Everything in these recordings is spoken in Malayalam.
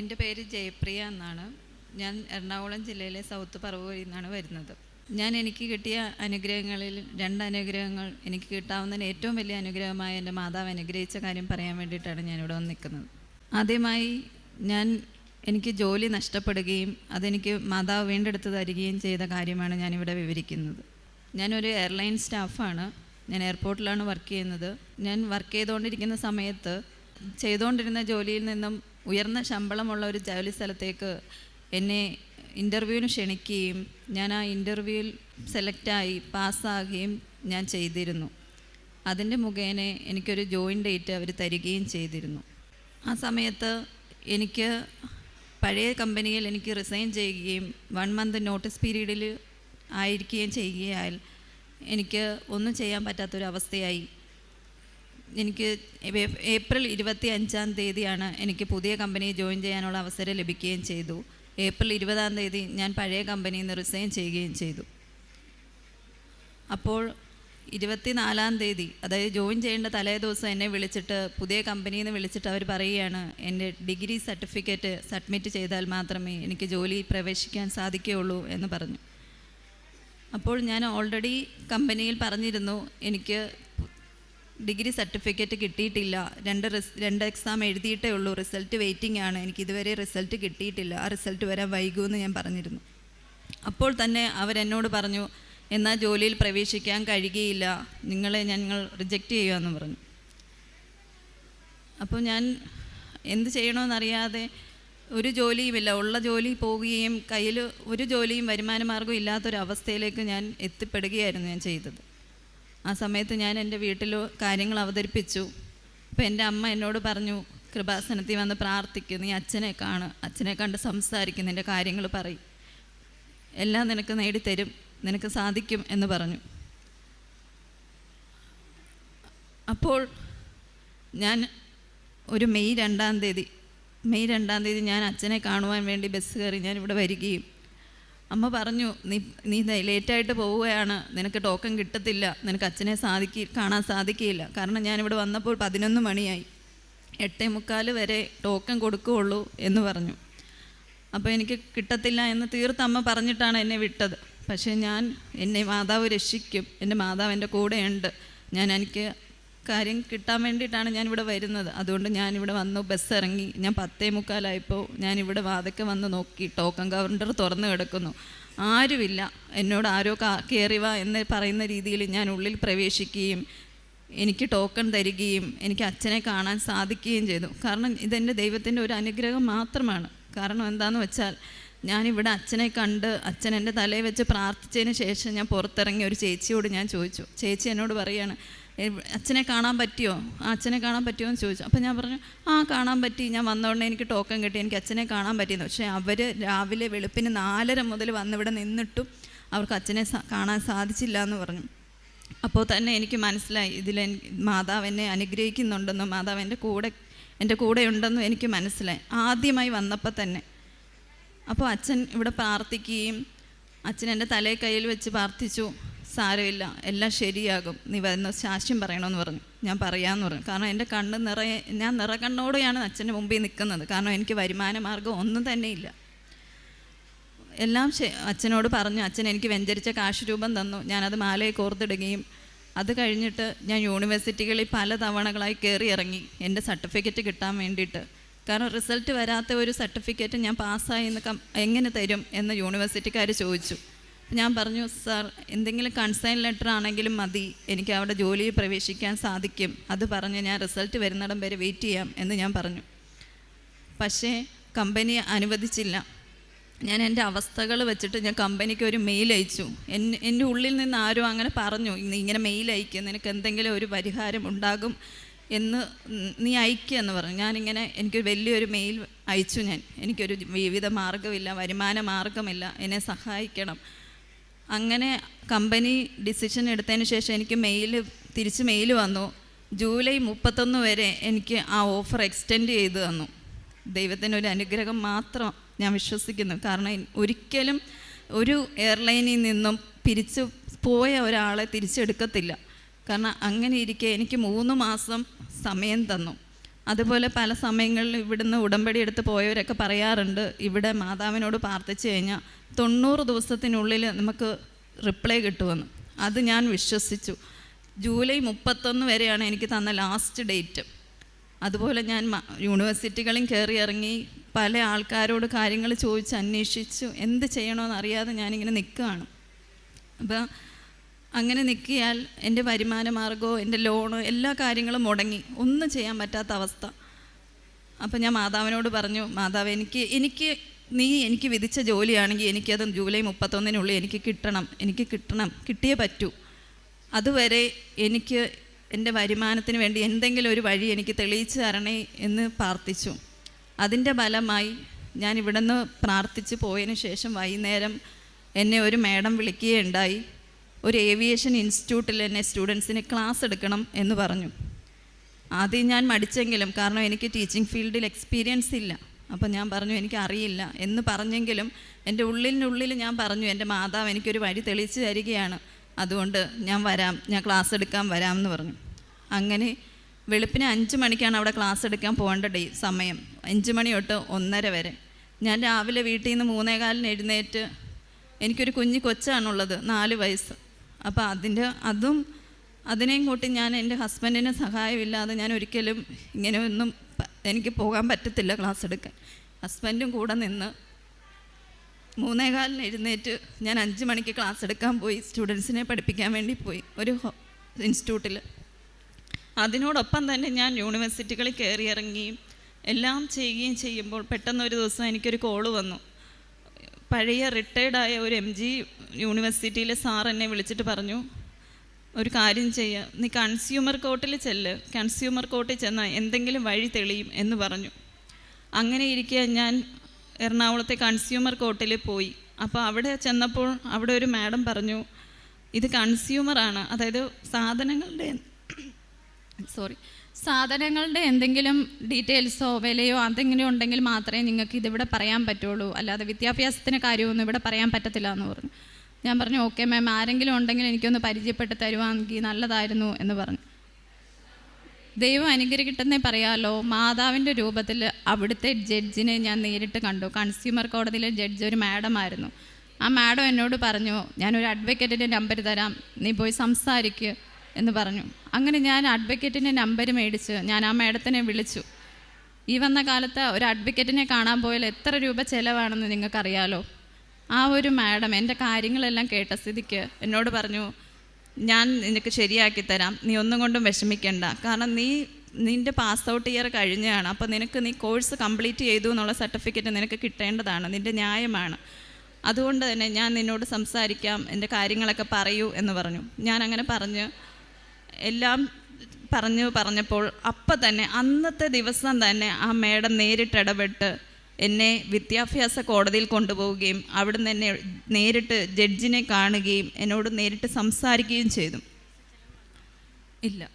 എന്റെ പേര് ജയപ്രിയ എന്നാണ്. ഞാൻ എറണാകുളം ജില്ലയിലെ സൗത്ത് പറവൂരിൽ നിന്നാണ് വരുന്നത്. ഞാൻ എനിക്ക് കിട്ടിയ അനുഗ്രഹങ്ങളിൽ രണ്ട് അനുഗ്രഹങ്ങൾ എനിക്ക് കിട്ടാവുന്ന ഏറ്റവും വലിയ അനുഗ്രഹമായി എന്റെ മാതാവ് അനുഗ്രഹിച്ച കാര്യം പറയാൻ വേണ്ടിയിട്ടാണ് ഞാനിവിടെ വന്ന് നിൽക്കുന്നത്. ആദ്യമായി ഞാൻ എനിക്ക് ജോലി നഷ്ടപ്പെടുകയും അതെനിക്ക് മാതാവ് വീണ്ടെടുത്ത് തരികയും ചെയ്ത കാര്യമാണ് ഞാനിവിടെ വിവരിക്കുന്നത്. ഞാനൊരു എയർലൈൻ സ്റ്റാഫാണ്. ഞാൻ എയർപോർട്ടിലാണ് വർക്ക് ചെയ്യുന്നത്. ഞാൻ വർക്ക് ചെയ്തുകൊണ്ടിരിക്കുന്ന സമയത്ത് ചെയ്തുകൊണ്ടിരുന്ന ജോലിയിൽ നിന്നും ഉയർന്ന ശമ്പളമുള്ള ഒരു ജോലി സ്ഥലത്തേക്ക് എന്നെ ഇന്റർവ്യൂവിന് ക്ഷണിക്കുകയും ഞാൻ ആ ഇന്റർവ്യൂവിൽ സെലക്റ്റായി പാസ്സാകുകയും ഞാൻ ചെയ്തിരുന്നു. അതിന്റെ മുഖേന എനിക്കൊരു ജോയിൻ ഡേറ്റ് അവർ തരികയും ചെയ്തിരുന്നു. ആ സമയത്ത് എനിക്ക് പഴയ കമ്പനിയിൽ എനിക്ക് റിസൈൻ ചെയ്യുകയും വൺ മന്ത് നോട്ടീസ് പീരീഡിൽ ആയിരിക്കുകയും ചെയ്യുകയാൽ എനിക്ക് ഒന്നും ചെയ്യാൻ പറ്റാത്തൊരവസ്ഥയായി. എനിക്ക് ഏപ്രിൽ ഇരുപത്തി അഞ്ചാം തീയതിയാണ് എനിക്ക് പുതിയ കമ്പനി ജോയിൻ ചെയ്യാനുള്ള അവസരം ലഭിക്കുകയും ചെയ്തു. ഏപ്രിൽ ഇരുപതാം തീയതി ഞാൻ പഴയ കമ്പനിയിൽ നിന്ന് റിസൈൻ ചെയ്യുകയും ചെയ്തു. അപ്പോൾ ഇരുപത്തിനാലാം തീയതി അതായത് ജോയിൻ ചെയ്യേണ്ട തലേ ദിവസം എന്നെ വിളിച്ചിട്ട് പുതിയ കമ്പനിയിൽ നിന്ന് വിളിച്ചിട്ട് അവർ പറയുകയാണ് എന്റെ ഡിഗ്രി സർട്ടിഫിക്കറ്റ് സബ്മിറ്റ് ചെയ്താൽ മാത്രമേ എനിക്ക് ജോലി പ്രവേശിക്കാൻ സാധിക്കുകയുള്ളൂ എന്ന് പറഞ്ഞു. അപ്പോൾ ഞാൻ ഓൾറെഡി കമ്പനിയിൽ പറഞ്ഞിരുന്നു എനിക്ക് ഡിഗ്രി സർട്ടിഫിക്കറ്റ് കിട്ടിയിട്ടില്ല. രണ്ട് രണ്ട് എക്സാം എഴുതിയിട്ടേ ഉള്ളൂ. റിസൾട്ട് വെയിറ്റിംഗ് ആണ്. എനിക്ക് ഇതുവരെ റിസൾട്ട് കിട്ടിയിട്ടില്ല. ആ റിസൾട്ട് വരാൻ വൈകുമെന്ന് ഞാൻ പറഞ്ഞിരുന്നു. അപ്പോൾ തന്നെ അവരെന്നോട് പറഞ്ഞു എന്നാൽ ജോലിയിൽ പ്രവേശിക്കാൻ കഴിയുകയില്ല. നിങ്ങളെ ഞങ്ങൾ റിജക്റ്റ് ചെയ്യുമെന്ന് പറഞ്ഞു. അപ്പോൾ ഞാൻ എന്ത് ചെയ്യണമെന്നറിയാതെ ഒരു ജോലിയുമില്ല. ഉള്ള ജോലി പോവുകയും കയ്യിൽ ഒരു ജോലിയും വരുമാന മാർഗവും ഇല്ലാത്തൊരവസ്ഥയിലേക്ക് ഞാൻ എത്തിപ്പെടുകയായിരുന്നു ഞാൻ ചെയ്തത്. ആ സമയത്ത് ഞാൻ എന്റെ വീട്ടിൽ കാര്യങ്ങൾ അവതരിപ്പിച്ചു. അപ്പോൾ എന്റെ അമ്മ എന്നോട് പറഞ്ഞു കൃപാസനത്തിൽ വന്ന് പ്രാർത്ഥിക്കും നീ അച്ഛനെ കാണ്. അച്ഛനെ കണ്ട് സംസാരിക്കും നിന്റെ കാര്യങ്ങൾ പറയും. എല്ലാം നിനക്ക് നേടിത്തരും നിനക്ക് സാധിക്കും എന്ന് പറഞ്ഞു. അപ്പോൾ ഞാൻ ഒരു മെയ് രണ്ടാം തീയതി മെയ് രണ്ടാം തീയതി ഞാൻ അച്ഛനെ കാണുവാൻ വേണ്ടി ബസ് കയറി ഞാൻ ഇവിടെ വരികയും അമ്മ പറഞ്ഞു നീ നീ ലേറ്റായിട്ട് പോവുകയാണ്. നിനക്ക് ടോക്കൺ കിട്ടത്തില്ല. നിനക്ക് അച്ഛനെ സാധിക്കി കാണാൻ സാധിക്കില്ല കാരണം ഞാനിവിടെ വന്നപ്പോൾ പതിനൊന്ന് മണിയായി. എട്ടേ മുക്കാൽ വരെ ടോക്കൺ കൊടുക്കുകയുള്ളൂ എന്ന് പറഞ്ഞു. അപ്പോൾ എനിക്ക് കിട്ടത്തില്ല എന്ന് തീർത്ത് അമ്മ പറഞ്ഞിട്ടാണ് എന്നെ വിട്ടത്. പക്ഷേ ഞാൻ എന്നെ മാതാവ് രക്ഷിക്കും. എന്റെ മാതാവ് എന്റെ കൂടെയുണ്ട്. ഞാൻ എനിക്ക് കാര്യം കിട്ടാൻ വേണ്ടിയിട്ടാണ് ഞാനിവിടെ വരുന്നത്. അതുകൊണ്ട് ഞാനിവിടെ വന്നു ബസ് ഇറങ്ങി. ഞാൻ പത്തേ മുക്കാലായപ്പോൾ ഞാനിവിടെ വാതക്കെ വന്ന് നോക്കി. ടോക്കൺ കൗണ്ടർ തുറന്നു കിടക്കുന്നു. ആരുമില്ല. എന്നോട് ആരോ കയറി വാ എന്ന് പറയുന്ന രീതിയിൽ ഞാൻ ഉള്ളിൽ പ്രവേശിക്കുകയും എനിക്ക് ടോക്കൺ തരികയും എനിക്ക് അച്ഛനെ കാണാൻ സാധിക്കുകയും ചെയ്തു. കാരണം ഇതെന്റെ ദൈവത്തിന്റെ ഒരു അനുഗ്രഹം മാത്രമാണ്. കാരണം എന്താണെന്ന് വെച്ചാൽ ഞാനിവിടെ അച്ഛനെ കണ്ട് അച്ഛൻ എന്റെ തലയിൽ വെച്ച് പ്രാർത്ഥിച്ചതിന് ശേഷം ഞാൻ പുറത്തിറങ്ങി ഒരു ചേച്ചിയോട് ഞാൻ ചോദിച്ചു. ചേച്ചി എന്നോട് പറയാണ് "ഏ, അച്ഛനെ കാണാൻ പറ്റിയോ? ആ അച്ഛനെ കാണാൻ പറ്റുമോ എന്ന് ചോദിച്ചു. അപ്പോൾ ഞാൻ പറഞ്ഞു ആ കാണാൻ പറ്റി. ഞാൻ വന്നോടനെ എനിക്ക് ടോക്കൺ കിട്ടി. എനിക്ക് അച്ഛനെ കാണാൻ പറ്റിയെന്ന്. പക്ഷേ അവർ രാവിലെ വെളുപ്പിന് നാലര മുതൽ വന്നിവിടെ നിന്നിട്ടും അവർക്ക് അച്ഛനെ കാണാൻ സാധിച്ചില്ല എന്ന് പറഞ്ഞു. അപ്പോൾ തന്നെ എനിക്ക് മനസ്സിലായി ഇതിൽ മാതാവ് എന്നെ അനുഗ്രഹിക്കുന്നുണ്ടെന്നും മാതാവ് എന്റെ കൂടെ എന്റെ കൂടെ ഉണ്ടെന്നും എനിക്ക് മനസ്സിലായി. ആദ്യമായി വന്നപ്പോൾ തന്നെ. അപ്പോൾ അച്ഛൻ ഇവിടെ പ്രാർത്ഥിക്കുകയും അച്ഛൻ എന്റെ തലയിൽ കയ്യിൽ വെച്ച് പ്രാർത്ഥിച്ചു. സാരമില്ല. എല്ലാം ശരിയാകും. നീ വരുന്ന ശാസ്യം പറയണമെന്ന് പറഞ്ഞു. ഞാൻ പറയാമെന്ന് പറഞ്ഞു. കാരണം എന്റെ കണ്ണ് നിറയെ ഞാൻ നിറകണ്ണോടെയാണ് അച്ഛന്റെ മുമ്പിൽ നിൽക്കുന്നത്. കാരണം എനിക്ക് വരുമാന മാർഗം ഒന്നും തന്നെ ഇല്ല. എല്ലാം അച്ഛനോട് പറഞ്ഞു. അച്ഛൻ എനിക്ക് വെഞ്ചരിച്ച കാശ് രൂപം തന്നു. ഞാനത് മാലയെ കോർത്തിടുകയും അത് കഴിഞ്ഞിട്ട് ഞാൻ യൂണിവേഴ്സിറ്റികളിൽ പല തവണകളായി കയറി ഇറങ്ങി. എന്റെ സർട്ടിഫിക്കറ്റ് കിട്ടാൻ വേണ്ടിയിട്ട്. കാരണം റിസൾട്ട് വരാത്ത ഒരു സർട്ടിഫിക്കറ്റ് ഞാൻ പാസ്സായി എന്ന് എങ്ങനെ തരും എന്ന് യൂണിവേഴ്സിറ്റിക്കാർ ചോദിച്ചു. ഞാൻ പറഞ്ഞു സാർ എന്തെങ്കിലും കൺസൈൻ ലെറ്റർ ആണെങ്കിലും മതി. എനിക്ക് അവിടെ ജോലിയിൽ പ്രവേശിക്കാൻ സാധിക്കും. അത് പറഞ്ഞ് ഞാൻ റിസൾട്ട് വരുന്നിടം വരെ വെയിറ്റ് ചെയ്യാം എന്ന് ഞാൻ പറഞ്ഞു. പക്ഷേ കമ്പനി അനുവദിച്ചില്ല. ഞാൻ എന്റെ അവസ്ഥകൾ വെച്ചിട്ട് ഞാൻ കമ്പനിക്ക് ഒരു മെയിൽ അയച്ചു. എന്നെ എന്റെ ഉള്ളിൽ നിന്ന് ആരും അങ്ങനെ പറഞ്ഞു ഇങ്ങനെ മെയിൽ അയക്കുക നിനക്ക് എന്തെങ്കിലും ഒരു പരിഹാരം ഉണ്ടാകും എന്ന് നീ അയക്കുക എന്ന് പറഞ്ഞു. ഞാനിങ്ങനെ എനിക്ക് വലിയൊരു മെയിൽ അയച്ചു ഞാൻ. എനിക്കൊരു വിവിധ മാർഗമില്ല വരുമാന മാർഗമില്ല. എന്നെ സഹായിക്കണം. അങ്ങനെ കമ്പനി ഡിസിഷൻ എടുത്തതിന് ശേഷം എനിക്ക് മെയിൽ തിരിച്ച് മെയിൽ വന്നു. ജൂലൈ മുപ്പത്തൊന്ന് വരെ എനിക്ക് ആ ഓഫർ എക്സ്റ്റെൻഡ് ചെയ്ത് തന്നു. ദൈവത്തിന്റെ ഒരു അനുഗ്രഹം മാത്രം ഞാൻ വിശ്വസിക്കുന്നു. കാരണം ഒരിക്കലും ഒരു എയർലൈനിൽ നിന്നും പിരിച്ചു പോയ ഒരാളെ തിരിച്ചെടുക്കത്തില്ല. കാരണം അങ്ങനെ ഇരിക്കെ എനിക്ക് മൂന്ന് മാസം സമയം തന്നു. അതുപോലെ പല സമയങ്ങളിൽ ഇവിടുന്ന് ഉടമ്പടി എടുത്ത് പോയവരൊക്കെ പറയാറുണ്ട് ഇവിടെ മാതാവിനോട് പ്രാർത്ഥിച്ചു കഴിഞ്ഞാൽ തൊണ്ണൂറ് ദിവസത്തിനുള്ളിൽ നമുക്ക് റിപ്ലൈ കിട്ടുമെന്ന്. അത് ഞാൻ വിശ്വസിച്ചു. ജൂലൈ മുപ്പത്തൊന്ന് വരെയാണ് എനിക്ക് തന്ന ലാസ്റ്റ് ഡേറ്റ് അതുപോലെ ഞാൻ യൂണിവേഴ്സിറ്റികളും കയറി ഇറങ്ങി പല ആൾക്കാരോട് കാര്യങ്ങൾ ചോദിച്ച് അന്വേഷിച്ചു എന്ത് ചെയ്യണമെന്ന് അറിയാതെ ഞാനിങ്ങനെ നിൽക്കുകയാണ്. അപ്പോൾ അങ്ങനെ നിൽക്കിയാൽ എന്റെ വരുമാന മാർഗമോ എന്റെ ലോണോ എല്ലാ കാര്യങ്ങളും മുടങ്ങി. ഒന്നും ചെയ്യാൻ പറ്റാത്ത അവസ്ഥ. അപ്പം ഞാൻ മാതാവിനോട് പറഞ്ഞു മാതാവ് എനിക്ക് എനിക്ക് നീ എനിക്ക് വിധിച്ച ജോലിയാണെങ്കിൽ എനിക്കത് ജൂലൈ മുപ്പത്തൊന്നിനുള്ളിൽ എനിക്ക് കിട്ടണം. എനിക്ക് കിട്ടണം. കിട്ടിയേ പറ്റൂ. അതുവരെ എനിക്ക് എന്റെ വരുമാനത്തിന് വേണ്ടി എന്തെങ്കിലും ഒരു വഴി എനിക്ക് തെളിയിച്ചു തരണേ എന്ന് പ്രാർത്ഥിച്ചു. അതിന്റെ ഫലമായി ഞാൻ ഇവിടുന്ന് പ്രാർത്ഥിച്ച് പോയതിന് ശേഷം വൈകുന്നേരം എന്നെ ഒരു മേഡം വിളിക്കുകയുണ്ടായി. ഒരു ഏവിയേഷൻ ഇൻസ്റ്റിറ്റ്യൂട്ടിൽ എന്നെ സ്റ്റുഡൻസിന് ക്ലാസ് എടുക്കണം എന്ന് പറഞ്ഞു. ആദ്യം ഞാൻ മടിച്ചെങ്കിലും കാരണം എനിക്ക് ടീച്ചിങ് ഫീൽഡിൽ എക്സ്പീരിയൻസ് ഇല്ല. അപ്പം ഞാൻ പറഞ്ഞു എനിക്ക് അറിയില്ല എന്ന് പറഞ്ഞെങ്കിലും എന്റെ ഉള്ളിനുള്ളിൽ ഞാൻ പറഞ്ഞു എന്റെ മാതാവ് എനിക്കൊരു വഴി തെളിയിച്ച് തരികയാണ്. അതുകൊണ്ട് ഞാൻ വരാം. ഞാൻ ക്ലാസ് എടുക്കാൻ വരാം എന്ന് പറഞ്ഞു. അങ്ങനെ വെളുപ്പിന് അഞ്ച് മണിക്കാണ് അവിടെ ക്ലാസ് എടുക്കാൻ പോകേണ്ട ഡേ സമയം. അഞ്ച് മണി തൊട്ട് ഒന്നര വരെ. ഞാൻ രാവിലെ വീട്ടിൽ നിന്ന് മൂന്നേകാലിന് എഴുന്നേറ്റ് എനിക്കൊരു കുഞ്ഞു കൊച്ചാണുള്ളത് നാല് വയസ്സ്. അപ്പോൾ അതിന്റെ അതും അതിനെയും കൂട്ടി ഞാൻ എന്റെ ഹസ്ബൻഡിന് സഹായമില്ലാതെ ഞാൻ ഒരിക്കലും ഇങ്ങനെ ഒന്നും എനിക്ക് പോകാൻ പറ്റത്തില്ല ക്ലാസ് എടുക്കാൻ. ഹസ്ബൻഡും കൂടെ നിന്ന് മൂന്നേകാലിന് എഴുന്നേറ്റ് ഞാൻ അഞ്ച് മണിക്ക് ക്ലാസ് എടുക്കാൻ പോയി. സ്റ്റുഡൻസിനെ പഠിപ്പിക്കാൻ വേണ്ടി പോയി ഒരു ഇൻസ്റ്റിറ്റ്യൂട്ടിൽ അതിനോടൊപ്പം തന്നെ ഞാൻ യൂണിവേഴ്സിറ്റികളിൽ കയറി ഇറങ്ങിയും എല്ലാം ചെയ്യുകയും ചെയ്യുമ്പോൾ പെട്ടെന്ന് ഒരു ദിവസം എനിക്കൊരു കോൾ വന്നു. പഴയ റിട്ടയർഡായ ഒരു എം ജി യൂണിവേഴ്സിറ്റിയിലെ സാർ എന്നെ വിളിച്ചിട്ട് പറഞ്ഞു ഒരു കാര്യം ചെയ്യുക നീ കൺസ്യൂമർ കോർട്ടിൽ ചെല്ല്. കൺസ്യൂമർ കോർട്ടിൽ ചെന്നാൽ എന്തെങ്കിലും വഴി തെളിയും എന്ന് പറഞ്ഞു. അങ്ങനെ ഇരിക്കെ ഞാൻ എറണാകുളത്തെ കൺസ്യൂമർ കോർട്ടിൽ പോയി. അപ്പോൾ അവിടെ ചെന്നപ്പോൾ അവിടെ ഒരു മാഡം പറഞ്ഞു ഇത് കൺസ്യൂമറാണ് അതായത് സാധനങ്ങളുടെ സോറി സാധനങ്ങളുടെ എന്തെങ്കിലും ഡീറ്റെയിൽസോ വിലയോ എന്തെങ്കിലും ഉണ്ടെങ്കിൽ മാത്രമേ നിങ്ങൾക്ക് ഇതിവിടെ പറയാൻ പറ്റുള്ളൂ. അല്ലാതെ വിദ്യാഭ്യാസത്തിന് കാര്യമൊന്നും ഇവിടെ പറയാൻ പറ്റത്തില്ല എന്ന് പറഞ്ഞു. ഞാൻ പറഞ്ഞു ഓക്കെ മാം ആരെങ്കിലും ഉണ്ടെങ്കിൽ എനിക്കൊന്ന് പരിചയപ്പെട്ട് തരുവാണെങ്കിൽ നല്ലതായിരുന്നു എന്ന് പറഞ്ഞു. ദൈവം അനുഗ്രഹിക്കട്ടെന്നേ പറയാമല്ലോ മാതാവിന്റെ രൂപത്തിൽ അവിടുത്തെ ജഡ്ജിനെ ഞാൻ നേരിട്ട് കണ്ടു. കൺസ്യൂമർ കോടതിയിലെ ജഡ്ജ് ഒരു മാഡം ആയിരുന്നു. ആ മാഡം എന്നോട് പറഞ്ഞു ഞാനൊരു അഡ്വക്കേറ്റിന്റെ നമ്പർ തരാം. നീ പോയി സംസാരിക്കുക എന്ന് പറഞ്ഞു. അങ്ങനെ ഞാൻ അഡ്വക്കേറ്റിന്റെ നമ്പർ മേടിച്ച്. ഞാൻ ആ മേഡത്തിനെ വിളിച്ചു. ഈ വന്ന കാലത്ത് ഒരു അഡ്വക്കേറ്റിനെ കാണാൻ പോയാൽ എത്ര രൂപ ചിലവാണെന്ന് നിങ്ങൾക്കറിയാലോ? ആ ഒരു മാഡം എന്റെ കാര്യങ്ങളെല്ലാം കേട്ട സ്ഥിതിക്ക് എന്നോട് പറഞ്ഞു ഞാൻ നിനക്ക് ശരിയാക്കി തരാം. നീ ഒന്നും കൊണ്ടും വിഷമിക്കേണ്ട. കാരണം നീ നിന്റെ പാസ് ഔട്ട് ഇയർ കഴിഞ്ഞാണ് അപ്പോൾ നിനക്ക് നീ കോഴ്സ് കംപ്ലീറ്റ് ചെയ്തു എന്നുള്ള സർട്ടിഫിക്കറ്റ് നിനക്ക് കിട്ടേണ്ടതാണ്. നിന്റെ ന്യായമാണ്. അതുകൊണ്ട് തന്നെ ഞാൻ നിന്നോട് സംസാരിക്കാം. എന്റെ കാര്യങ്ങളൊക്കെ പറയൂ എന്ന് പറഞ്ഞു. ഞാൻ അങ്ങനെ പറഞ്ഞ് എല്ലാം പറഞ്ഞു പറഞ്ഞപ്പോൾ അപ്പം തന്നെ അന്നത്തെ ദിവസം തന്നെ ആ മേഡം നേരിട്ടിടപെട്ട് എന്നെ വിദ്യാഭ്യാസ കോടതിയിൽ കൊണ്ടുപോവുകയും അവിടുന്ന് എന്നെ നേരിട്ട് ജഡ്ജിനെ കാണുകയും എന്നോട് നേരിട്ട് സംസാരിക്കുകയും ചെയ്തു. ഇല്ല.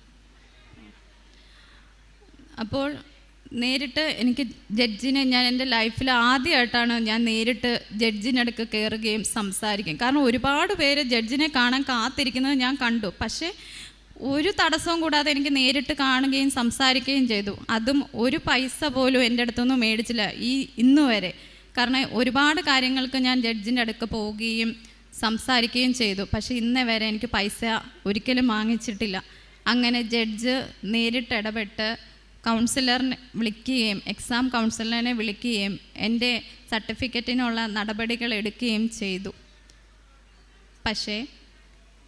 അപ്പോൾ നേരിട്ട് എനിക്ക് ജഡ്ജിനെ ഞാൻ എന്റെ ലൈഫിൽ ആദ്യമായിട്ടാണ് ഞാൻ നേരിട്ട് ജഡ്ജിനടുക്ക് കയറുകയും സംസാരിക്കുകയും. കാരണം ഒരുപാട് പേര് ജഡ്ജിനെ കാണാൻ കാത്തിരിക്കുന്നത് ഞാൻ കണ്ടു. പക്ഷേ ഒരു തടസ്സവും കൂടാതെ എനിക്ക് നേരിട്ട് കാണുകയും സംസാരിക്കുകയും ചെയ്തു. അതും ഒരു പൈസ പോലും എന്റെ അടുത്തൊന്നും മേടിച്ചില്ല ഈ ഇന്ന് വരെ. കാരണം ഒരുപാട് കാര്യങ്ങൾക്ക് ഞാൻ ജഡ്ജിന്റെ അടുക്ക് പോവുകയും സംസാരിക്കുകയും ചെയ്തു. പക്ഷേ ഇന്നേ വരെ എനിക്ക് പൈസ ഒരിക്കലും വാങ്ങിച്ചിട്ടില്ല. അങ്ങനെ ജഡ്ജ് നേരിട്ട് ഇടപെട്ട് കൗൺസിലറിനെ വിളിക്കുകയും എക്സാം കൗൺസിലറിനെ വിളിക്കുകയും എന്റെ സർട്ടിഫിക്കറ്റിനുള്ള നടപടികൾ എടുക്കുകയും ചെയ്തു. പക്ഷേ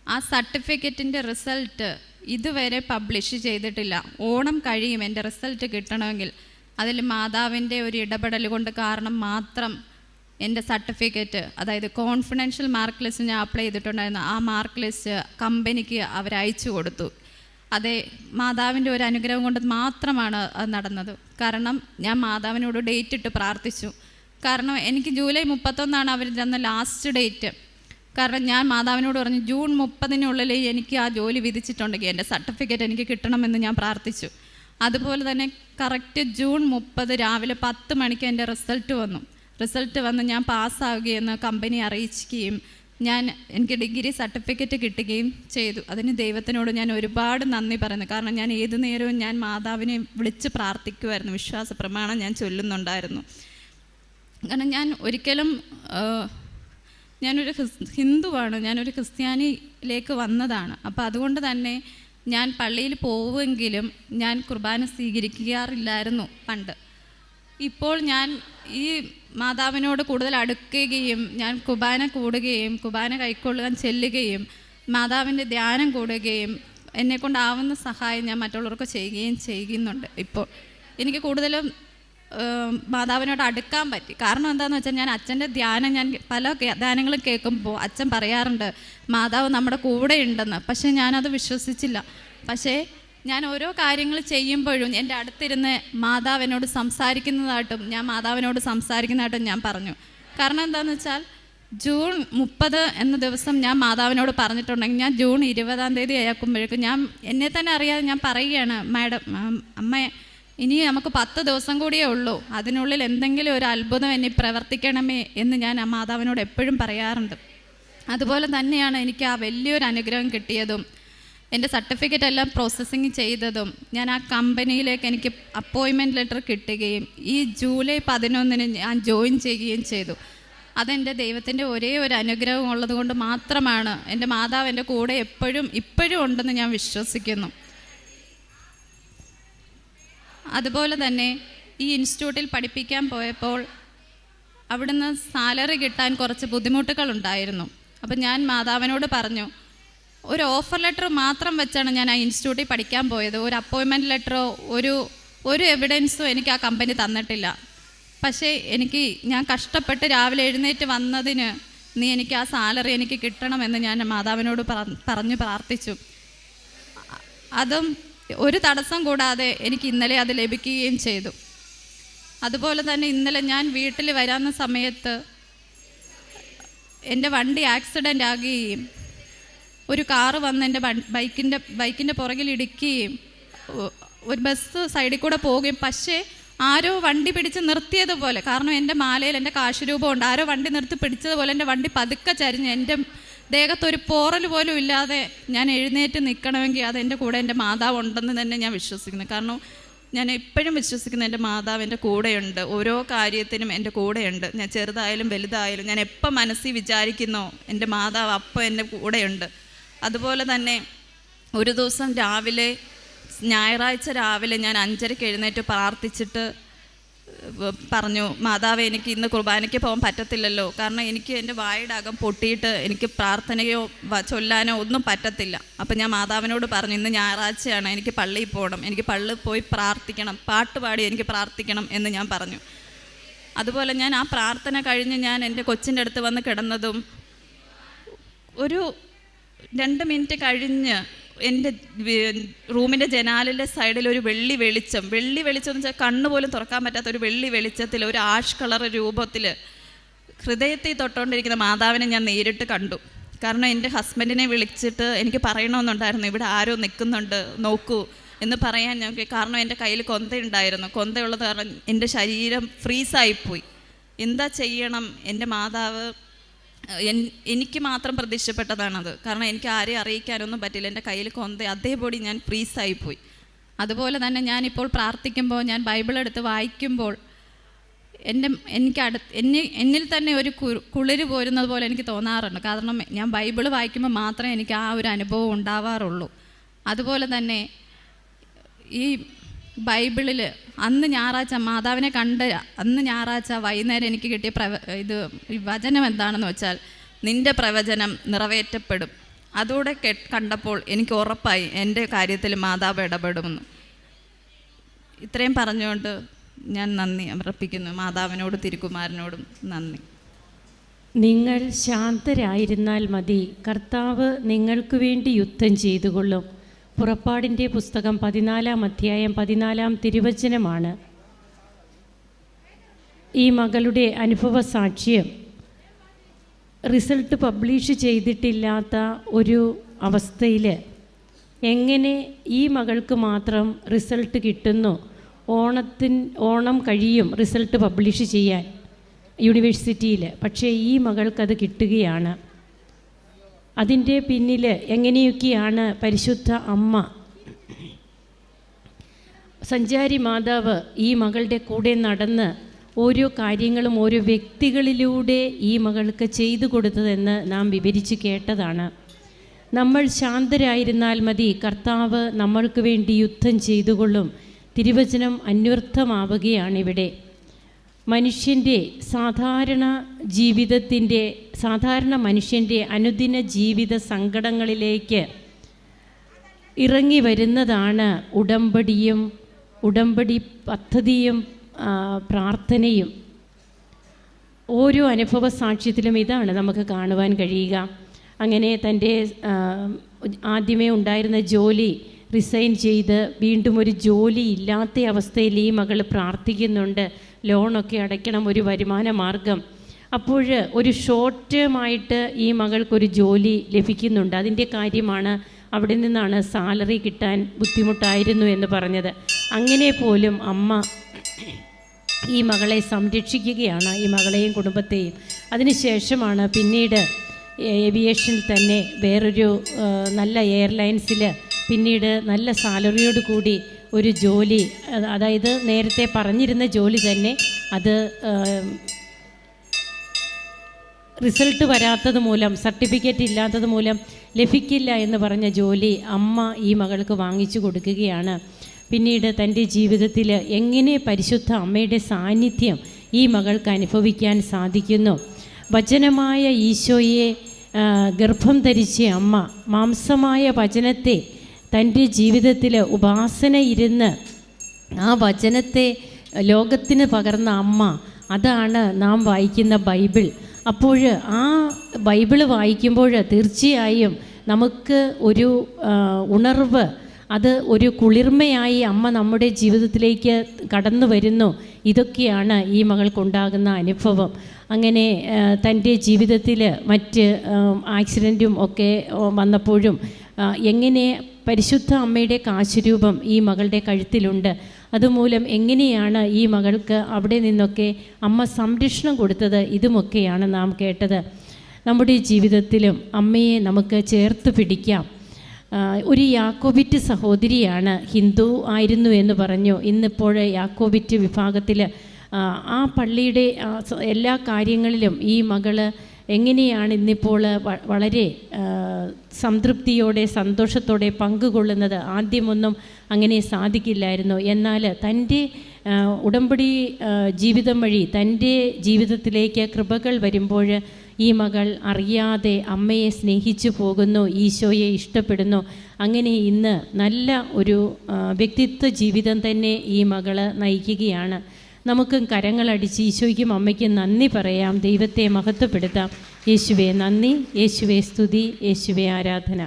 ആ സർട്ടിഫിക്കറ്റിന്റെ റിസൾട്ട് ഇതുവരെ പബ്ലിഷ് ചെയ്തിട്ടില്ല. ഓണം കഴിയും എന്റെ റിസൾട്ട് കിട്ടണമെങ്കിൽ. അതിൽ മാതാവിന്റെ ഒരു ഇടപെടൽ കൊണ്ട് കാരണം മാത്രം എന്റെ സർട്ടിഫിക്കറ്റ് അതായത് കോൺഫിഡൻഷ്യൽ മാർക്ക് ലിസ്റ്റ് ഞാൻ അപ്ലൈ ചെയ്തിട്ടുണ്ടായിരുന്നു. ആ മാർക്ക് ലിസ്റ്റ് കമ്പനിക്ക് അവർ അയച്ചു കൊടുത്തു. അതെ മാതാവിന്റെ ഒരു അനുഗ്രഹം കൊണ്ട് മാത്രമാണ് അത് നടന്നത്. കാരണം ഞാൻ മാതാവിനോട് ഡേറ്റ് ഇട്ട് പ്രാർത്ഥിച്ചു. കാരണം എനിക്ക് ജൂലൈ മുപ്പത്തൊന്നാണ് അവർ തന്ന ലാസ്റ്റ് ഡേറ്റ് കാരണം ഞാൻ മാതാവിനോട് പറഞ്ഞു ജൂൺ മുപ്പതിനുള്ളിൽ എനിക്ക് ആ ജോലി വിധിച്ചിട്ടുണ്ടെങ്കിൽ എന്റെ സർട്ടിഫിക്കറ്റ് എനിക്ക് കിട്ടണമെന്ന് ഞാൻ പ്രാർത്ഥിച്ചു. അതുപോലെ തന്നെ കറക്റ്റ് ജൂൺ മുപ്പത് രാവിലെ പത്ത് മണിക്ക് എന്റെ റിസൾട്ട് വന്നു. റിസൾട്ട് വന്ന് ഞാൻ പാസ്സാവുകയെന്ന് കമ്പനി അറിയിക്കുകയും ഞാൻ എനിക്ക് ഡിഗ്രി സർട്ടിഫിക്കറ്റ് കിട്ടുകയും ചെയ്തു. അതിന് ദൈവത്തിനോട് ഞാൻ ഒരുപാട് നന്ദി പറയുന്നു. കാരണം ഞാൻ ഏത് നേരവും ഞാൻ മാതാവിനെ വിളിച്ച് പ്രാർത്ഥിക്കുമായിരുന്നു. വിശ്വാസ പ്രമാണം ഞാൻ ചൊല്ലുന്നുണ്ടായിരുന്നു. കാരണം ഞാൻ ഒരിക്കലും ഞാനൊരു ഹിന്ദുവാണ്. ഞാനൊരു ക്രിസ്ത്യാനിയിലേക്ക് വന്നതാണ്. അപ്പോൾ അതുകൊണ്ട് തന്നെ ഞാൻ പള്ളിയിൽ പോവുമെങ്കിലും ഞാൻ കുർബാന സ്വീകരിക്കാറില്ലായിരുന്നു പണ്ട്. ഇപ്പോൾ ഞാൻ ഈ മാതാവിനോട് കൂടുതൽ അടുക്കുകയും ഞാൻ കുർബാന കൂടുകയും കുർബാന കൈക്കൊള്ളുവാൻ ചെല്ലുകയും മാതാവിന്റെ ധ്യാനം കൂടുകയും എന്നെക്കൊണ്ടാവുന്ന സഹായം ഞാൻ മറ്റുള്ളവർക്ക് ചെയ്യുകയും ചെയ്യുന്നുണ്ട് ഇപ്പോൾ. എനിക്ക് കൂടുതലും മാതാവിനോട് അടുക്കാൻ പറ്റി. കാരണം എന്താണെന്ന് വെച്ചാൽ ഞാൻ അച്ഛന്റെ ധ്യാനം ഞാൻ പല ധ്യാനങ്ങളും കേൾക്കുമ്പോൾ അച്ഛൻ പറയാറുണ്ട് മാതാവ് നമ്മുടെ കൂടെ ഉണ്ടെന്ന്. പക്ഷേ ഞാനത് വിശ്വസിച്ചില്ല. പക്ഷേ ഞാൻ ഓരോ കാര്യങ്ങൾ ചെയ്യുമ്പോഴും എന്റെ അടുത്തിരുന്ന് മാതാവ് എന്നോട് സംസാരിക്കുന്നതായിട്ടും ഞാൻ മാതാവിനോട് സംസാരിക്കുന്നതായിട്ടും ഞാൻ പറഞ്ഞു. കാരണം എന്താണെന്ന് വെച്ചാൽ ജൂൺ മുപ്പത് എന്ന ദിവസം ഞാൻ മാതാവിനോട് പറഞ്ഞിട്ടുണ്ടെങ്കിൽ ഞാൻ ജൂൺ ഇരുപതാം തീയതി ആക്കുമ്പോഴേക്കും ഞാൻ എന്നെ തന്നെ അറിയാതെ ഞാൻ പറയുകയാണ് മാഡം അമ്മയെ അമ്മ ഇനി നമുക്ക് പത്ത് ദിവസം കൂടിയേ ഉള്ളൂ. അതിനുള്ളിൽ എന്തെങ്കിലും ഒരു അത്ഭുതം എന്നെ പ്രവർത്തിക്കണമേ എന്ന് ഞാൻ ആ മാതാവിനോട് എപ്പോഴും പറയാറുണ്ട്. അതുപോലെ തന്നെയാണ് എനിക്ക് ആ വലിയൊരു അനുഗ്രഹം കിട്ടിയതും എന്റെ സർട്ടിഫിക്കറ്റ് എല്ലാം പ്രോസസ്സിങ് ചെയ്തതും ഞാൻ ആ കമ്പനിയിലേക്ക് എനിക്ക് അപ്പോയിൻമെന്റ് ലെറ്റർ കിട്ടുകയും ഈ ജൂലൈ പതിനൊന്നിന് ഞാൻ ജോയിൻ ചെയ്യുകയും ചെയ്തു. അതെന്റെ ദൈവത്തിന്റെ ഒരേ ഒരു അനുഗ്രഹം ഉള്ളത് കൊണ്ട് മാത്രമാണ് എന്റെ മാതാവ് എന്റെ കൂടെ എപ്പോഴും ഇപ്പോഴും ഉണ്ടെന്ന് ഞാൻ വിശ്വസിക്കുന്നു. അതുപോലെ തന്നെ ഈ ഇൻസ്റ്റിറ്റ്യൂട്ടിൽ പഠിപ്പിക്കാൻ പോയപ്പോൾ അവിടുന്ന് സാലറി കിട്ടാൻ കുറച്ച് ബുദ്ധിമുട്ടുകൾ ഉണ്ടായിരുന്നു അപ്പം ഞാൻ മാതാവിനോട് പറഞ്ഞു ഒരു ഓഫർ ലെറ്റർ മാത്രം വെച്ചാണ് ഞാൻ ആ ഇൻസ്റ്റിറ്റ്യൂട്ടിൽ പഠിക്കാൻ പോയത്. ഒരു അപ്പോയിൻമെന്റ് ലെറ്ററോ ഒരു ഒരു എവിഡൻസോ എനിക്ക് ആ കമ്പനി തന്നിട്ടില്ല. പക്ഷേ എനിക്ക് ഞാൻ കഷ്ടപ്പെട്ട് രാവിലെ എഴുന്നേറ്റ് വന്നതിന് നീ എനിക്ക് ആ സാലറി എനിക്ക് കിട്ടണമെന്ന് ഞാൻ മാതാവിനോട് പറഞ്ഞു പ്രാർത്ഥിച്ചു. അതും ഒരു തടസ്സം കൂടാതെ എനിക്ക് ഇന്നലെ അത് ലഭിക്കുകയും ചെയ്തു. അതുപോലെ തന്നെ ഇന്നലെ ഞാൻ വീട്ടിൽ വരാവുന്ന സമയത്ത് എന്റെ വണ്ടി ആക്സിഡന്റ് ആകുകയും ഒരു കാറ് വന്ന് എന്റെ ബൈക്കിന്റെ ബൈക്കിന്റെ പുറകിൽ ഇടിക്കുകയും ഒരു ബസ് സൈഡിൽ കൂടെ പോവുകയും പക്ഷേ ആരോ വണ്ടി പിടിച്ച് നിർത്തിയതുപോലെ കാരണം എന്റെ മാലയിൽ എന്റെ കാശുരൂപമുണ്ട് ആരോ വണ്ടി നിർത്തി പിടിച്ചതുപോലെ എന്റെ വണ്ടി പതുക്കെ ചരിഞ്ഞ് എന്റെ ദേഹത്ത് ഒരു പോറൽ പോലും ഇല്ലാതെ ഞാൻ എഴുന്നേറ്റ് നിൽക്കണമെങ്കിൽ അത് എന്റെ കൂടെ എന്റെ മാതാവ് ഉണ്ടെന്ന് തന്നെ ഞാൻ വിശ്വസിക്കുന്നു. കാരണം ഞാൻ എപ്പോഴും വിശ്വസിക്കുന്നത് എന്റെ മാതാവ് എന്റെ കൂടെയുണ്ട്. ഓരോ കാര്യത്തിനും എന്റെ കൂടെയുണ്ട്. ഞാൻ ചെറുതായാലും വലുതായാലും ഞാൻ എപ്പോൾ മനസ്സിൽ വിചാരിക്കുന്നോ എന്റെ മാതാവ് അപ്പം എന്റെ കൂടെയുണ്ട്. അതുപോലെ തന്നെ ഒരു ദിവസം രാവിലെ ഞായറാഴ്ച രാവിലെ ഞാൻ അഞ്ചരയ്ക്ക് എഴുന്നേറ്റ് പ്രാർത്ഥിച്ചിട്ട് പറഞ്ഞു മാതാവ് എനിക്ക് ഇന്ന് കുർബാനയ്ക്ക് പോകാൻ പറ്റത്തില്ലല്ലോ. കാരണം എനിക്ക് എന്റെ വായുടെ അകം പൊട്ടിയിട്ട് എനിക്ക് പ്രാർത്ഥനയോ ചൊല്ലാനോ ഒന്നും പറ്റത്തില്ല. അപ്പം ഞാൻ മാതാവിനോട് പറഞ്ഞു ഇന്ന് ഞായറാഴ്ചയാണ്. എനിക്ക് പള്ളിയിൽ പോകണം. എനിക്ക് പള്ളിയിൽ പോയി പ്രാർത്ഥിക്കണം. പാട്ട് പാടി എനിക്ക് പ്രാർത്ഥിക്കണം. എന്ന് ഞാൻ പറഞ്ഞു. അതുപോലെ ഞാൻ ആ പ്രാർത്ഥന കഴിഞ്ഞ് ഞാൻ എന്റെ കൊച്ചിന്റെ അടുത്ത് വന്ന് കിടന്നതും ഒരു രണ്ട് മിനിറ്റ് കഴിഞ്ഞ് എന്റെ റൂമിന്റെ ജനാലിന്റെ സൈഡിൽ ഒരു വെള്ളി വെളിച്ചം. വെള്ളി വെളിച്ചം എന്ന് വെച്ചാൽ കണ്ണ് പോലും തുറക്കാൻ പറ്റാത്ത ഒരു വെള്ളി വെളിച്ചത്തിൽ ഒരു ആഷ് കളർ രൂപത്തിൽ ഹൃദയത്തിൽ തൊട്ടുകൊണ്ടിരിക്കുന്ന മാതാവിനെ ഞാൻ നേരിട്ട് കണ്ടു. കാരണം എന്റെ ഹസ്ബൻഡിനെ വിളിച്ചിട്ട് എനിക്ക് പറയണമെന്നുണ്ടായിരുന്നു ഇവിടെ ആരോ നിൽക്കുന്നുണ്ട് നോക്കൂ എന്ന് പറയാൻ ഞാൻ കാരണം എന്റെ കയ്യിൽ കൊന്തയുണ്ടായിരുന്നു. കൊന്തയുള്ളത് കാരണം എന്റെ ശരീരം ഫ്രീസായിപ്പോയി. എന്താ ചെയ്യണം? എന്റെ മാതാവ് എനിക്ക് മാത്രം പ്രതീക്ഷപ്പെട്ടതാണത് കാരണം എനിക്ക് ആരെയും അറിയിക്കാനൊന്നും പറ്റില്ല. എന്റെ കയ്യിൽ കൊന്ത അതേപടി ഞാൻ ഫ്രീസായിപ്പോയി അതുപോലെ തന്നെ ഞാനിപ്പോൾ പ്രാർത്ഥിക്കുമ്പോൾ ഞാൻ ബൈബിൾ എടുത്ത് വായിക്കുമ്പോൾ എന്റെ എനിക്ക് അടുത്ത് എന്നെ എന്നിൽ തന്നെ ഒരു കുളിര് പോരുന്നത് പോലെ എനിക്ക് തോന്നാറുണ്ട്. കാരണം ഞാൻ ബൈബിൾ വായിക്കുമ്പോൾ മാത്രമേ എനിക്ക് ആ ഒരു അനുഭവം ഉണ്ടാവാറുള്ളൂ. അതുപോലെ തന്നെ ഈ ബൈബിളിൽ അന്ന് ഞായറാഴ്ച മാതാവിനെ കണ്ട അന്ന് ഞായറാഴ്ച വൈകുന്നേരം എനിക്ക് കിട്ടിയ പ്രവ ഇത് വചനം എന്താണെന്ന് വെച്ചാൽ നിന്റെ പ്രവചനം നിറവേറ്റപ്പെടും. അതോടെ കെ കണ്ടപ്പോൾ എനിക്ക് ഉറപ്പായി എന്റെ കാര്യത്തിൽ മാതാവ് ഇടപെടുമെന്ന്. ഇത്രയും പറഞ്ഞുകൊണ്ട് ഞാൻ നന്ദി അർപ്പിക്കുന്നു. മാതാവിനോടും തിരുക്കുമാരനോടും നന്ദി. നിങ്ങൾ ശാന്തരായിരുന്നാൽ മതി. കർത്താവ് നിങ്ങൾക്ക് വേണ്ടി യുദ്ധം ചെയ്തുകൊള്ളും. പുറപ്പാടിന്റെ പുസ്തകം പതിനാലാം അധ്യായം പതിനാലാം തിരുവചനമാണ്. ഈ മകളുടെ അനുഭവ സാക്ഷ്യം. റിസൾട്ട് പബ്ലിഷ് ചെയ്തിട്ടില്ലാത്ത ഒരു അവസ്ഥയിൽ എങ്ങനെ ഈ മകൾക്ക് മാത്രം റിസൾട്ട് കിട്ടുന്നു? ഓണത്തിൻ ഓണം കഴിയും റിസൾട്ട് പബ്ലിഷ് ചെയ്യാൻ യൂണിവേഴ്സിറ്റിയിൽ പക്ഷേ ഈ മകൾക്കത് കിട്ടുകയാണ്. അതിന്റെ പിന്നിൽ എങ്ങനെയൊക്കെയാണ് പരിശുദ്ധ അമ്മ? സഞ്ചാരി മാതാവ് ഈ മകളുടെ കൂടെ നടന്ന് ഓരോ കാര്യങ്ങളും ഓരോ വ്യക്തികളിലൂടെ ഈ മകൾക്ക് ചെയ്തു കൊടുത്തതെന്ന് നാം വിവരിച്ച് കേട്ടതാണ്. നമ്മൾ ശാന്തരായിരുന്നാൽ മതി. കർത്താവ് നമ്മൾക്ക് വേണ്ടി യുദ്ധം ചെയ്തുകൊള്ളും. തിരുവചനം അന്വർത്ഥമാവുകയാണിവിടെ മനുഷ്യന്റെ സാധാരണ ജീവിതത്തിന്റെ സാധാരണ മനുഷ്യന്റെ അനുദിന ജീവിത സങ്കടങ്ങളിലേക്ക് ഇറങ്ങി വരുന്നതാണ് ഉടമ്പടിയും ഉടമ്പടി പദ്ധതിയും പ്രാർത്ഥനയും. ഓരോ അനുഭവ സാക്ഷ്യത്തിലും ഇതാണ് നമുക്ക് കാണുവാൻ കഴിയുക. അങ്ങനെ തന്റെ ആദ്യമേ ഉണ്ടായിരുന്ന ജോലി റിസൈൻ ചെയ്ത് വീണ്ടും ഒരു ജോലി ഇല്ലാത്ത അവസ്ഥയിൽ ഈ മകൾ പ്രാർത്ഥിക്കുന്നുണ്ട്. ലോണൊക്കെ അടയ്ക്കണം ഒരു വരുമാന മാർഗം അപ്പോൾ ഒരു ഷോർട്ട് ടേമായിട്ട് ഈ മകൾക്കൊരു ജോലി ലഭിക്കുന്നുണ്ട്. അതിന്റെ കാര്യമാണ് അവിടെ നിന്നാണ് സാലറി കിട്ടാൻ ബുദ്ധിമുട്ടായിരുന്നു എന്ന് പറഞ്ഞത്. അങ്ങനെ പോലും അമ്മ ഈ മകളെ സംരക്ഷിക്കുകയാണ് ഈ മകളെയും കുടുംബത്തെയും. അതിനുശേഷമാണ് പിന്നീട് ഏവിയേഷനിൽ തന്നെ വേറൊരു നല്ല എയർലൈൻസിൽ പിന്നീട് നല്ല സാലറിയോട് കൂടി ഒരു ജോലി അതായത് നേരത്തെ പറഞ്ഞിരുന്ന ജോലി തന്നെ അത് റിസൾട്ട് വരാത്തത് മൂലം സർട്ടിഫിക്കറ്റ് ഇല്ലാത്തത് മൂലം ലഭിക്കില്ല എന്ന് പറഞ്ഞ ജോലി അമ്മ ഈ മകൾക്ക് വാങ്ങിച്ചു കൊടുക്കുകയാണ്. പിന്നീട് തന്റെ ജീവിതത്തിൽ എങ്ങനെ പരിശുദ്ധ അമ്മയുടെ സാന്നിധ്യം ഈ മകൾക്ക് അനുഭവിക്കാൻ സാധിക്കുന്നു. വചനമായ ഈശോയെ ഗർഭം ധരിച്ച അമ്മ മാംസമായ വചനത്തെ തന്റെ ജീവിതത്തിൽ ഉപാസന ഇരുന്ന് ആ വചനത്തെ ലോകത്തിന് പകർന്ന അമ്മ അതാണ് നാം വായിക്കുന്ന ബൈബിൾ. അപ്പോൾ ആ ബൈബിൾ വായിക്കുമ്പോൾ തീർച്ചയായും നമുക്ക് ഒരു ഉണർവ് അത് ഒരു കുളിർമയായി അമ്മ നമ്മുടെ ജീവിതത്തിലേക്ക് കടന്നു വരുന്നു. ഇതൊക്കെയാണ് ഈ മകൾക്കുണ്ടാകുന്ന അനുഭവം. അങ്ങനെ തന്റെ ജീവിതത്തിൽ മറ്റ് ആക്സിഡന്റും ഒക്കെ വന്നപ്പോഴും എങ്ങനെ പരിശുദ്ധ അമ്മയുടെ കാശുരൂപം ഈ മകളുടെ കഴുത്തിലുണ്ട്. അതുമൂലം എങ്ങനെയാണ് ഈ മകൾക്ക് അവിടെ നിന്നൊക്കെ അമ്മ സംരക്ഷണം കൊടുത്തത്? ഇതുമൊക്കെയാണ് നാം കേട്ടത്. നമ്മുടെ ജീവിതത്തിലും അമ്മയെ നമുക്ക് ചേർത്ത് പിടിക്കാം. ഒരു യാക്കോബിറ്റ് സഹോദരിയാണ് ഹിന്ദു ആയിരുന്നു എന്ന് പറഞ്ഞു. ഇന്നിപ്പോൾ യാക്കോബിറ്റ് വിഭാഗത്തിൽ ആ പള്ളിയുടെ എല്ലാ കാര്യങ്ങളിലും ഈ മകൾ എങ്ങനെയാണ് ഇന്നിപ്പോൾ വളരെ സംതൃപ്തിയോടെ സന്തോഷത്തോടെ പങ്കുകൊള്ളുന്നത് ആദ്യമൊന്നും അങ്ങനെ സാധിക്കില്ലായിരുന്നു. എന്നാൽ തന്റെ ഉടമ്പടി ജീവിതം വഴി തന്റെ ജീവിതത്തിലേക്ക് കൃപകൾ വരുമ്പോൾ ഈ മകൾ അറിയാതെ അമ്മയെ സ്നേഹിച്ചു പോകുന്നു ഈശോയെ ഇഷ്ടപ്പെടുന്നു. അങ്ങനെ ഇന്ന് നല്ല ഒരു വ്യക്തിത്വ ജീവിതം തന്നെ ഈ മകൾ നയിക്കുകയാണ്. നമുക്കും കരങ്ങളടിച്ച് ഈശോയ്ക്കും അമ്മയ്ക്കും നന്ദി പറയാം. ദൈവത്തെ മഹത്വപ്പെടുത്താം. യേശുവെ നന്ദി. യേശുവേ സ്തുതി. യേശുവേ ആരാധന.